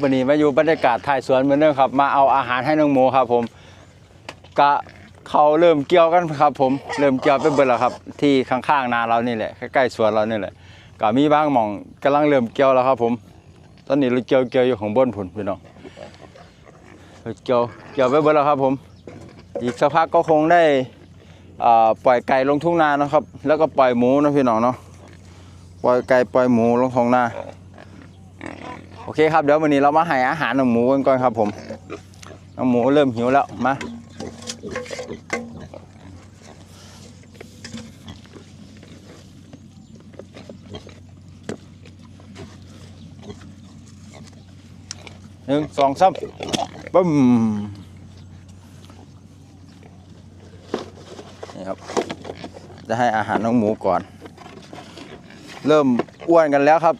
วันนี้มาอยู่บรรยากาศถ่ายสวนเหมือนเดิมครับ มาเอาอาหารให้น้องหมูครับ ผมกะเขาเริ่มเกี่ยวกันครับ ผมเริ่มเกี่ยวไปเบิดแล้วครับ ที่ข้างๆนาเรานี่แหละใกล้ๆสวนเรานี่แหละก็มีบางหม่องกำลังเริ่มเกี่ยวแล้วครับ ผม ตอนนี้เราเกี่ยวเกี่ยวอยู่ของบนผุนพี่น้องเกี่ยวเกี่ยวไปเบิดแล้วครับ ผม อีกสักพักก็คงได้อ่าปล่อยไก่ลงทุ่งนานะครับ แล้วก็ปล่อยหมูนะพี่น้องเนาะปล่อยไก่ปล่อยหมูลงท้องนา เคครับเดี๋ยววันนี้เรามาให้อาหารน้องหมูกันก่อนครับผมน้องหมูเริ่มหิวแล้วมาหนึ่งสองสามปึ้มนี่ครับ จะให้อาหารน้องหมูก่อน เริ่มอ้วนกันแล้วครับ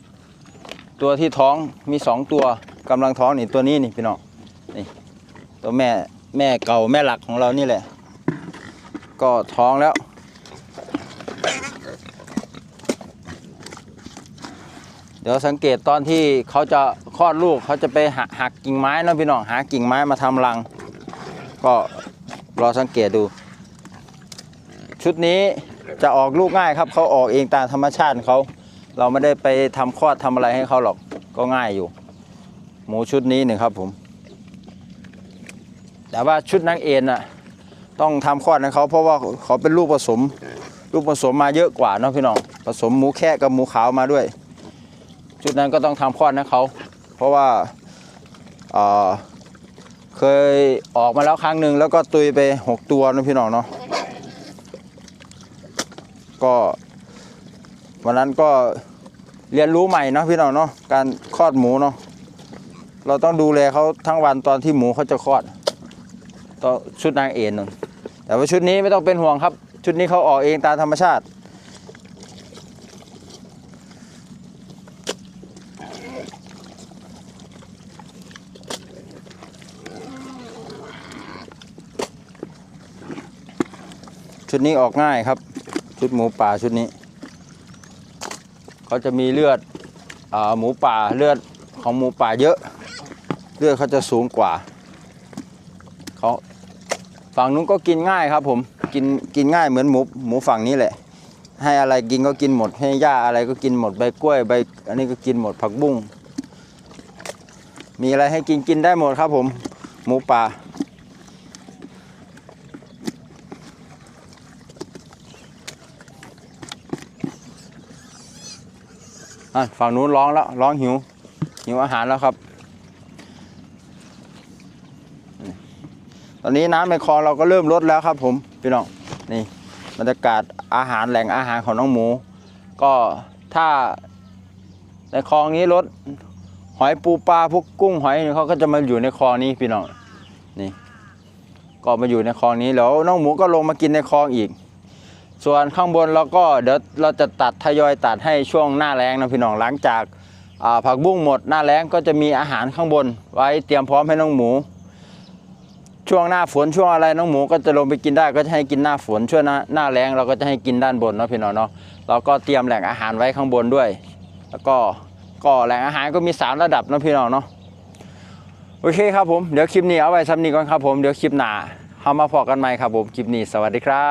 ตัวที่ท้องมีสองตัวกำลังท้องนี่ตัวนี้นี่พี่น้องนี่ตัวแม่แม่เก่าแม่หลักของเรานี่แหละ ก็ท้องแล้วเดี๋ยวสังเกตตอนที่เขาจะคลอดลูกเขาจะไปหักหักกิ่งไม้นะพี่น้องหากิ่งไม้มาทำรัง ก็รอสังเกตดู ชุดนี้จะออกลูกง่ายครับเขาออกเองตามธรรมชาติเขา เราไม่ได้ไปทำคลอดทำอะไรให้เขาหรอกก็ง่ายอยู่ หมูชุดนี้หนึ่งครับผม แต่ว่าชุดนางเอ็นน่ะต้องทำคลอดให้เขาเพราะว่าเขาเป็นลูกผสม ลูกผสมมาเยอะกว่าเนาะพี่น้องผสมหมูแค่กับหมูขาวมาด้วย ชุดนั้นก็ต้องทำคลอดให้เขาเพราะว่าเเคยออกมาแล้วครั้งหนึ่งแล้วก็ตุยไปหกตัวนะพี่น้องเนาะก็ วันนั้นก็เรียนรู้ใหม่เนาะพี่น้องเนาะการคลอดหมูเนาะเราต้องดูแลเขาทั้งวันตอนที่หมูเขาจะคลอดต่อชุดนางเอ็นนนแต่ว่าชุดนี้ไม่ต้องเป็นห่วงครับ ชุดนี้เขาออกเองตามธรรมชาติ ชุดนี้ออกง่ายครับ ชุดหมูป่าชุดนี้ เขาจะมีเลือดอหมูป่าเลือดของหมูป่าเยอะ เลือดเขาจะสูงกว่าเขาฝั่งนู้นก็กินง่ายครับผมกินกินง่ายเหมือนหมูหมูฝั่งนี้แหละ ให้อะไรกินก็กินหมด ให้หญ้าอะไรก็กินหมดใบกล้วยใบอันนี้ก็กินหมดผักบุ้งมีอะไรให้กินกินได้หมดครับผม หมูป่า อะ ฝั่งนู้นร้องแล้วร้องหิว หิวอาหารแล้วครับ ตอนนี้น้ำในคลองเราก็เริ่มลดแล้วครับ ผมพี่น้องนี่บรรยากาศอาหารแหล่งอาหารของน้องหมู ก็ถ้าในคลองนี้ลดหอยปูปลาพวกกุ้งหอยเขาก็จะมาอยู่ในคลองนี้พี่น้องนี่ ก็มาอยู่ในคลองนี้แล้วน้องหมูก็ลงมากินในคลองอีก ส่วนข้างบนเราก็เดี๋ยวเราจะตัดทยอยตัดให้ช่วงหน้าแล้งนะพี่น้องหลังจากผักบุ้งหมดหน้าแล้งก็จะมีอาหารข้างบน ไว้เตรียมพร้อมให้น้องหมู ช่วงหน้าฝนช่วงอะไรน้องหมูก็จะลงไปกินได้ก็จะให้กินหน้าฝนช่วงหน้าหน้าแล้งเราก็จะให้กินด้านบนเนาะพี่น้องเนาะเราก็เตรียมแหล่งอาหารไว้ข้างบนด้วย แล้วก็ก็แหล่งอาหารก็มีสามระดับนะพี่น้องเนาะโอเคครับผมเดี๋ยวคลิปนี้เอาไว้ซ้ำนี้ก่อนครับผมเดี๋ยวคลิปหน้าเอามาพอกันใหม่ครับผมคลิปนี้สวัสดีครับ